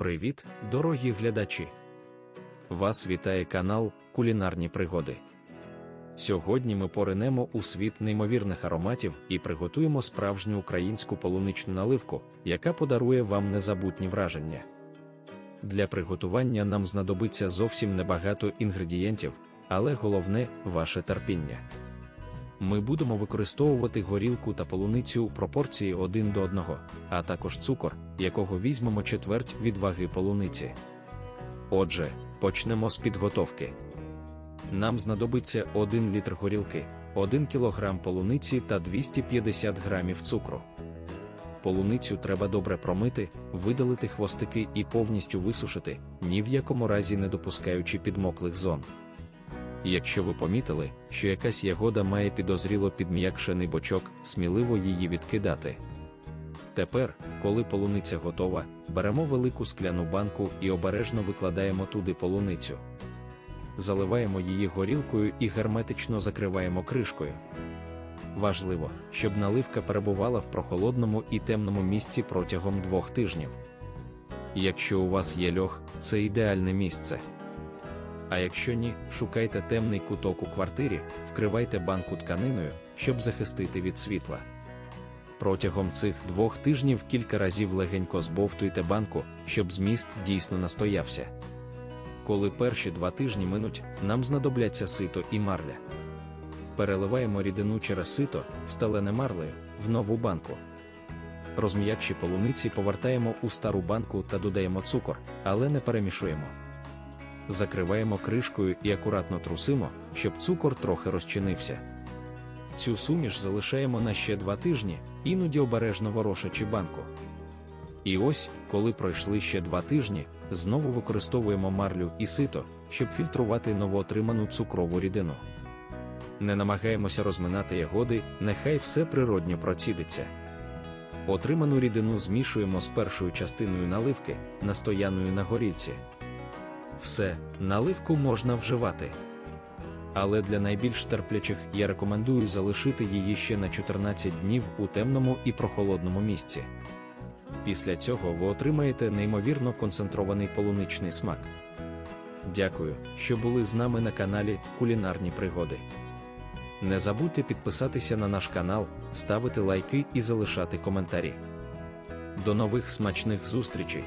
Привіт, дорогі глядачі! Вас вітає канал Кулінарні пригоди. Сьогодні ми поринемо у світ неймовірних ароматів і приготуємо справжню українську полуничну наливку, яка подарує вам незабутні враження. Для приготування нам знадобиться зовсім небагато інгредієнтів, але головне ваше терпіння. Ми будемо використовувати горілку та полуницю у пропорції 1 до 1, а також цукор, якого візьмемо четверть від ваги полуниці. Отже, почнемо з підготовки. Нам знадобиться 1 літр горілки, 1 кг полуниці та 250 г цукру. Полуницю треба добре промити, видалити хвостики і повністю висушити, ні в якому разі не допускаючи підмоклих зон. Якщо ви помітили, що якась ягода має підозріло підм'якшений бочок, сміливо її відкидати. Тепер, коли полуниця готова, беремо велику скляну банку і обережно викладаємо туди полуницю. Заливаємо її горілкою і герметично закриваємо кришкою. Важливо, щоб наливка перебувала в прохолодному і темному місці протягом двох тижнів. Якщо у вас є льох, це ідеальне місце. А якщо ні, шукайте темний куток у квартирі, вкривайте банку тканиною, щоб захистити від світла. Протягом цих двох тижнів кілька разів легенько збовтуйте банку, щоб зміст дійсно настоявся. Коли перші два тижні минуть, нам знадобляться сито і марля. Переливаємо рідину через сито, всталене марлею, в нову банку. Розм'якші полуниці повертаємо у стару банку та додаємо цукор, але не перемішуємо. Закриваємо кришкою і акуратно трусимо, щоб цукор трохи розчинився. Цю суміш залишаємо на ще два тижні, іноді обережно ворошачи банку. І ось, коли пройшли ще два тижні, знову використовуємо марлю і сито, щоб фільтрувати новоотриману цукрову рідину. Не намагаємося розминати ягоди, нехай все природньо процідиться. Отриману рідину змішуємо з першою частиною наливки, настояною на горілці. Все, наливку можна вживати. Але для найбільш терплячих я рекомендую залишити її ще на 14 днів у темному і прохолодному місці. Після цього ви отримаєте неймовірно концентрований полуничний смак. Дякую, що були з нами на каналі Кулінарні Пригоди. Не забудьте підписатися на наш канал, ставити лайки і залишати коментарі. До нових смачних зустрічей!